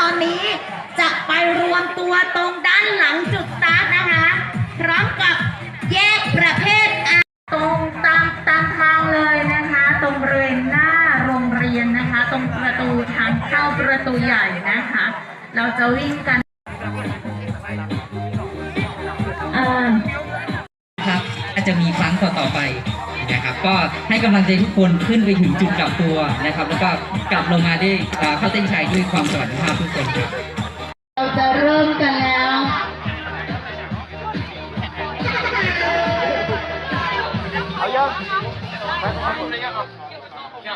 ตอนนี้จะไปรวมตัวตรงด้านหลังจุดสตาร์ทนะคะ พร้อมกับแยกประเภทอาตรงตามตามทางเลยนะคะ ตรงบริเวณหน้าโรงเรียนนะคะ ตรงประตูทางเข้าประตูใหญ่นะคะ เราจะวิ่งกันเอ่อครับอาจจะมีครั้งต่อๆไป ก็ให้กำลังใจทุกคนขึ้นไปถึงจุดกลับตัวนะครับ แล้วก็กลับลงมาได้เอ่อเข้าเส้นชัยด้วยความสวัสดิภาพทุกคนครับ เราจะเริ่มกันแล้ว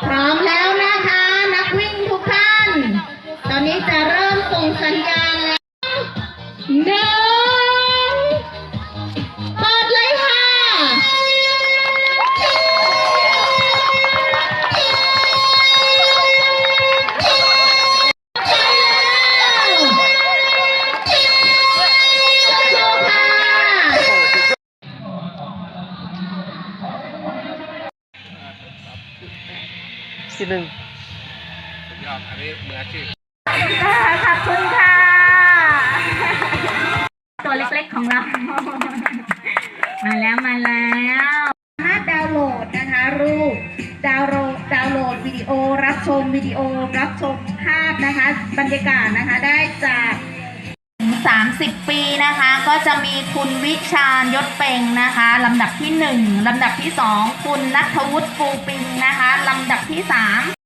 พร้อมแล้ว ที่หนึ่งขอบคุณค่ะ ตัวเล็กๆของเรา มาแล้วมาแล้วสามารถดาวน์โหลดนะคะ รูปดาวน์โหลดดาวน์โหลดวิดีโอ รับชมวิดีโอ รับชมภาพนะคะ บรรยากาศนะคะได้จาก30 ปีนะคะ ก็จะมีคุณวิชาญยศเปงนะคะลำดับที่ 1ลำดับที่ 2 คุณนัทวุฒิฟูปิงนะคะลำ ดับที่ 3